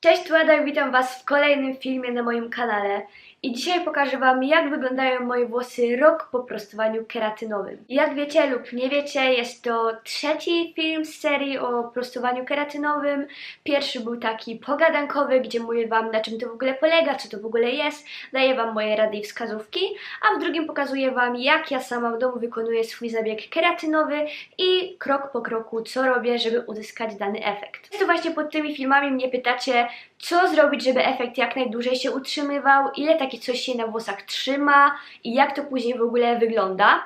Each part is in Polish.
Cześć, tu Ada i witam Was w kolejnym filmie na moim kanale. I dzisiaj pokażę Wam, jak wyglądają moje włosy rok po prostowaniu keratynowym. Jak wiecie lub nie wiecie, jest to trzeci film z serii o prostowaniu keratynowym. Pierwszy był taki pogadankowy, gdzie mówię Wam, na czym to w ogóle polega, co to w ogóle jest, daję Wam moje rady i wskazówki, a w drugim pokazuję Wam, jak ja sama w domu wykonuję swój zabieg keratynowy i krok po kroku, co robię, żeby uzyskać dany efekt. To właśnie pod tymi filmami mnie pytacie, co zrobić, żeby efekt jak najdłużej się utrzymywał, ile takie coś się na włosach trzyma i jak to później w ogóle wygląda.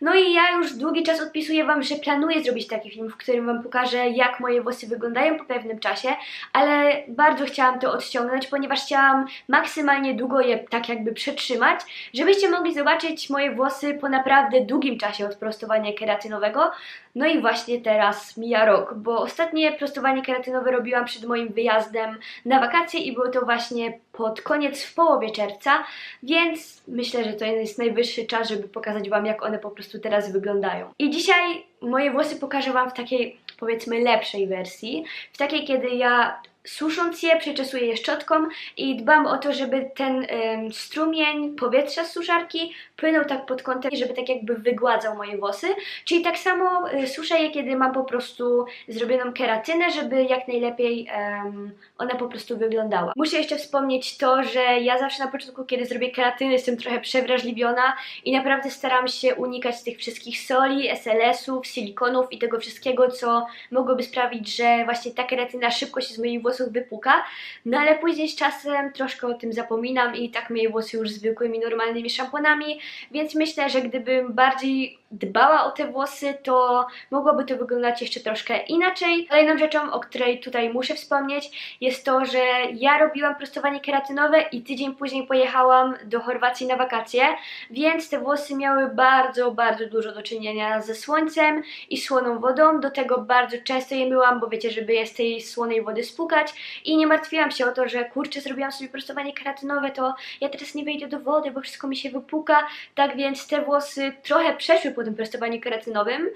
No i ja już długi czas odpisuję Wam, że planuję zrobić taki film, w którym Wam pokażę, jak moje włosy wyglądają po pewnym czasie, ale bardzo chciałam to odciągnąć, ponieważ chciałam maksymalnie długo je tak jakby przetrzymać, żebyście mogli zobaczyć moje włosy po naprawdę długim czasie od prostowania keratynowego. No i właśnie teraz mija rok, bo ostatnie prostowanie keratynowe robiłam przed moim wyjazdem na wakacje i było to właśnie pod koniec, w połowie czerwca, więc myślę, że to jest najwyższy czas, żeby pokazać Wam, jak one po prostu teraz wyglądają. I dzisiaj moje włosy pokażę Wam w takiej, powiedzmy, lepszej wersji, w takiej, kiedy ja susząc je, przeczesuję je szczotką i dbam o to, żeby ten ym, strumień powietrza z suszarki płynął tak pod kątem, żeby tak jakby wygładzał moje włosy. Czyli tak samo y, suszę je, kiedy mam po prostu zrobioną keratynę, żeby jak najlepiej ym, ona po prostu wyglądała. Muszę jeszcze wspomnieć to, że ja zawsze na początku, kiedy zrobię keratyny, jestem trochę przewrażliwiona i naprawdę staram się unikać tych wszystkich soli, SLS-ów, silikonów i tego wszystkiego, co mogłoby sprawić, że właśnie ta keratyna szybko się z moich włosów wypuka, no ale później z czasem troszkę o tym zapominam i tak myję włosy już zwykłymi, normalnymi szamponami, więc myślę, że gdybym bardziej dbała o te włosy, to mogłoby to wyglądać jeszcze troszkę inaczej. Kolejną rzeczą, o której tutaj muszę wspomnieć, jest to, że ja robiłam prostowanie keratynowe i tydzień później pojechałam do Chorwacji na wakacje, więc te włosy miały bardzo, bardzo dużo do czynienia ze słońcem i słoną wodą. Do tego bardzo często je myłam, bo wiecie, żeby je z tej słonej wody spłukać i nie martwiłam się o to, że kurczę, zrobiłam sobie prostowanie keratynowe, to ja teraz nie wejdę do wody, bo wszystko mi się wypuka. Tak więc te włosy trochę przeszły po tym prostowaniu keratynowym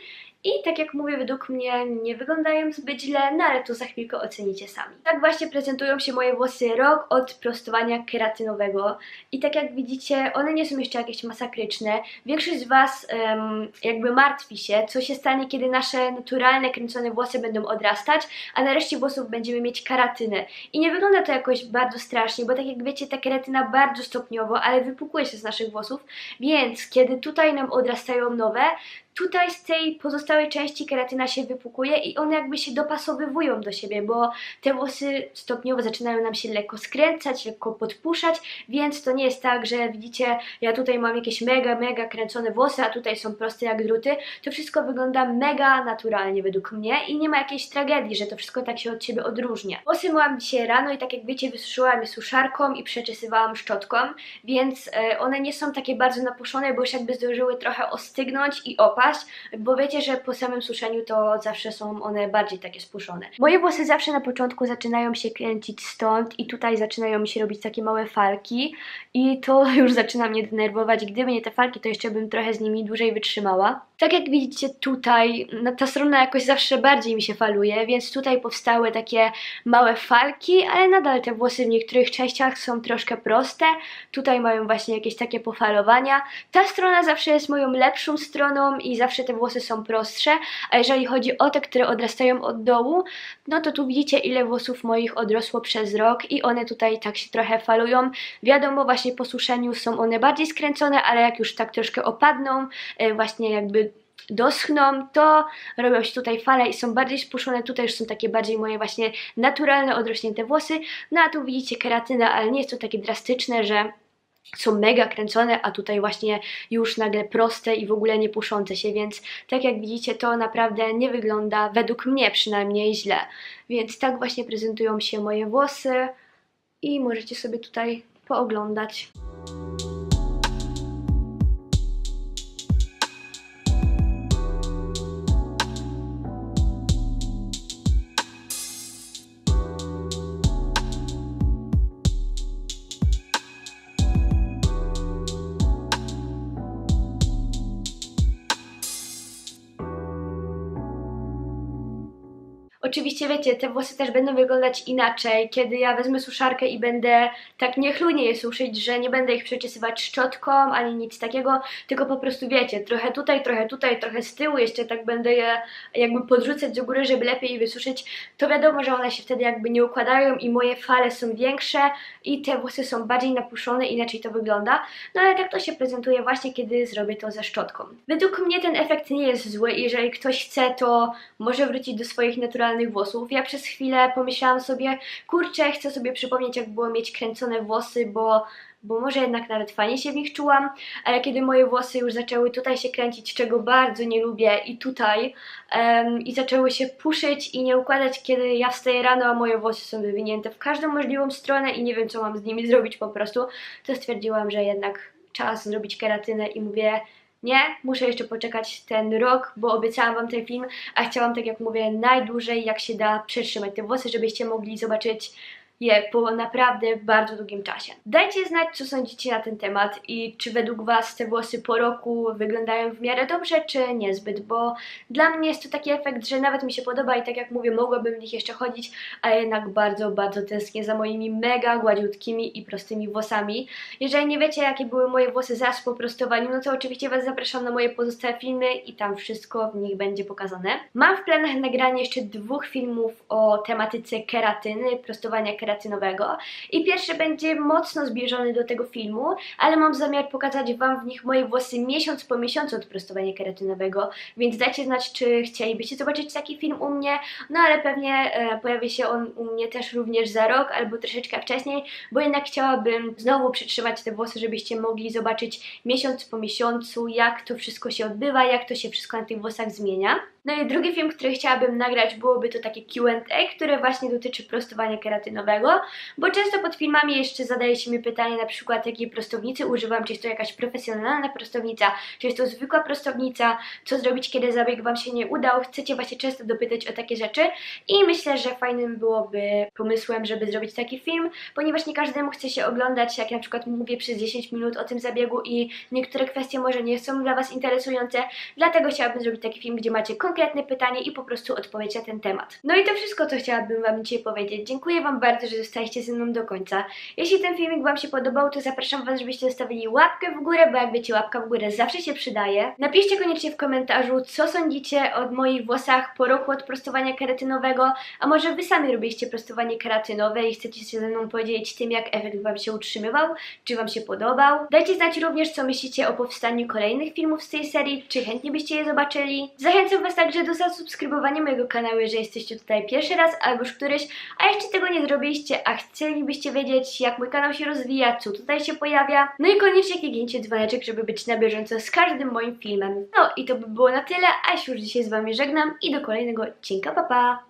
i tak jak mówię, według mnie nie wyglądają zbyt źle, no ale to za chwilkę ocenicie sami. Tak właśnie prezentują się moje włosy rok od prostowania keratynowego i tak jak widzicie, one nie są jeszcze jakieś masakryczne. Większość z Was um, jakby martwi się, co się stanie, kiedy nasze naturalne, kręcone włosy będą odrastać, a na reszcie włosów będziemy mieć keratynę. I nie wygląda to jakoś bardzo strasznie, bo tak jak wiecie, ta keratyna bardzo stopniowo, ale wypukuje się z naszych włosów, więc kiedy tutaj nam odrastają nowe, ve tutaj z tej pozostałej części keratyna się wypukuje i one jakby się dopasowywują do siebie, bo te włosy stopniowo zaczynają nam się lekko skręcać, lekko podpuszczać, więc to nie jest tak, że widzicie, ja tutaj mam jakieś mega, mega kręcone włosy, a tutaj są proste jak druty. To wszystko wygląda mega naturalnie według mnie i nie ma jakiejś tragedii, że to wszystko tak się od siebie odróżnia. Włosy myłam dzisiaj rano i tak jak wiecie, wysuszyłam je suszarką i przeczesywałam szczotką, więc e, one nie są takie bardzo napuszone, bo już jakby zdążyły trochę ostygnąć i opaść bo wiecie, że po samym suszeniu to zawsze są one bardziej takie spuszczone. Moje włosy zawsze na początku zaczynają się kręcić stąd i tutaj zaczynają mi się robić takie małe falki i to już zaczyna mnie denerwować. Gdyby nie te falki, to jeszcze bym trochę z nimi dłużej wytrzymała. Tak jak widzicie tutaj, no, ta strona jakoś zawsze bardziej mi się faluje, więc tutaj powstały takie małe falki, ale nadal te włosy w niektórych częściach są troszkę proste. Tutaj mają właśnie jakieś takie pofalowania. Ta strona zawsze jest moją lepszą stroną i zawsze te włosy są prostsze, a jeżeli chodzi o te, które odrastają od dołu, no to tu widzicie ile włosów moich odrosło przez rok i one tutaj tak się trochę falują. Wiadomo, właśnie po suszeniu są one bardziej skręcone, ale jak już tak troszkę opadną, e, właśnie jakby doschną, to robią się tutaj fale i są bardziej spuszczone. Tutaj już są takie bardziej moje właśnie naturalne, odrośnięte włosy. No a tu widzicie keratynę, ale nie jest to takie drastyczne, że są mega kręcone, a tutaj właśnie już nagle proste i w ogóle nie puszące się, więc tak jak widzicie to naprawdę nie wygląda, według mnie przynajmniej źle. Więc tak właśnie prezentują się moje włosy i możecie sobie tutaj pooglądać. Oczywiście wiecie, te włosy też będą wyglądać inaczej, kiedy ja wezmę suszarkę i będę tak niechlujnie je suszyć, że nie będę ich przeczesywać szczotką ani nic takiego, tylko po prostu wiecie, trochę tutaj, trochę tutaj, trochę z tyłu, jeszcze tak będę je jakby podrzucać do góry, żeby lepiej je wysuszyć, to wiadomo, że one się wtedy jakby nie układają i moje fale są większe i te włosy są bardziej napuszone, inaczej to wygląda, no ale tak to się prezentuje właśnie, kiedy zrobię to ze szczotką. Według mnie ten efekt nie jest zły. Jeżeli ktoś chce, to może wrócić do swoich naturalnych włosów. Ja przez chwilę pomyślałam sobie, kurczę, chcę sobie przypomnieć, jak było mieć kręcone włosy, bo bo może jednak nawet fajnie się w nich czułam, ale kiedy moje włosy już zaczęły tutaj się kręcić, czego bardzo nie lubię, i tutaj, em, i zaczęły się puszyć i nie układać, kiedy ja wstaję rano, a moje włosy są wywinięte w każdą możliwą stronę i nie wiem, co mam z nimi zrobić po prostu, to stwierdziłam, że jednak czas zrobić keratynę i mówię, nie, muszę jeszcze poczekać ten rok, bo obiecałam Wam ten film, a chciałam, tak jak mówię, najdłużej jak się da przetrzymać te włosy, żebyście mogli zobaczyć je po naprawdę bardzo długim czasie. Dajcie znać, co sądzicie na ten temat i czy według Was te włosy po roku wyglądają w miarę dobrze, czy niezbyt, bo dla mnie jest to taki efekt, że nawet mi się podoba i tak jak mówię, mogłabym w nich jeszcze chodzić, a jednak bardzo, bardzo tęsknię za moimi mega gładziutkimi i prostymi włosami. Jeżeli nie wiecie, jakie były moje włosy zaraz po prostowaniu, no to oczywiście Was zapraszam na moje pozostałe filmy i tam wszystko w nich będzie pokazane. Mam w planach nagranie jeszcze dwóch filmów o tematyce keratyny, prostowania keratynowego i pierwszy będzie mocno zbliżony do tego filmu, ale mam zamiar pokazać Wam w nich moje włosy miesiąc po miesiącu od prostowania keratynowego, więc dajcie znać, czy chcielibyście zobaczyć taki film u mnie, no ale pewnie e, pojawi się on u mnie też również za rok albo troszeczkę wcześniej, bo jednak chciałabym znowu przytrzymać te włosy, żebyście mogli zobaczyć miesiąc po miesiącu, jak to wszystko się odbywa, jak to się wszystko na tych włosach zmienia. No i drugi film, który chciałabym nagrać, byłoby to takie Q&A, które właśnie dotyczy prostowania keratynowego, bo często pod filmami jeszcze zadaje się mi pytanie na przykład jakiej prostownicy używam, czy jest to jakaś profesjonalna prostownica, czy jest to zwykła prostownica, co zrobić, kiedy zabieg Wam się nie udał, chcecie właśnie często dopytać o takie rzeczy i myślę, że fajnym byłoby pomysłem, żeby zrobić taki film, ponieważ nie każdemu chce się oglądać, jak na przykład mówię przez 10 minut o tym zabiegu i niektóre kwestie może nie są dla Was interesujące, dlatego chciałabym zrobić taki film, gdzie macie pytanie i po prostu odpowiedź na ten temat. No i to wszystko, co chciałabym Wam dzisiaj powiedzieć. Dziękuję Wam bardzo, że zostaliście ze mną do końca. Jeśli ten filmik Wam się podobał, to zapraszam Was, żebyście zostawili łapkę w górę, bo jak wiecie, łapka w górę zawsze się przydaje. Napiszcie koniecznie w komentarzu, co sądzicie o moich włosach po roku od prostowania keratynowego, a może Wy sami robiliście prostowanie keratynowe i chcecie się ze mną podzielić tym, jak efekt Wam się utrzymywał, czy Wam się podobał. Dajcie znać również, co myślicie o powstaniu kolejnych filmów z tej serii, czy chętnie byście je zobaczyli. Zachęcam Was także do zasubskrybowania mojego kanału, jeżeli jesteście tutaj pierwszy raz albo już któryś, a jeszcze tego nie zrobiliście, a chcielibyście wiedzieć, jak mój kanał się rozwija, co tutaj się pojawia. No i koniecznie kliknijcie dzwoneczek, żeby być na bieżąco z każdym moim filmem. No i to by było na tyle, a już dzisiaj z Wami żegnam i do kolejnego odcinka, pa pa!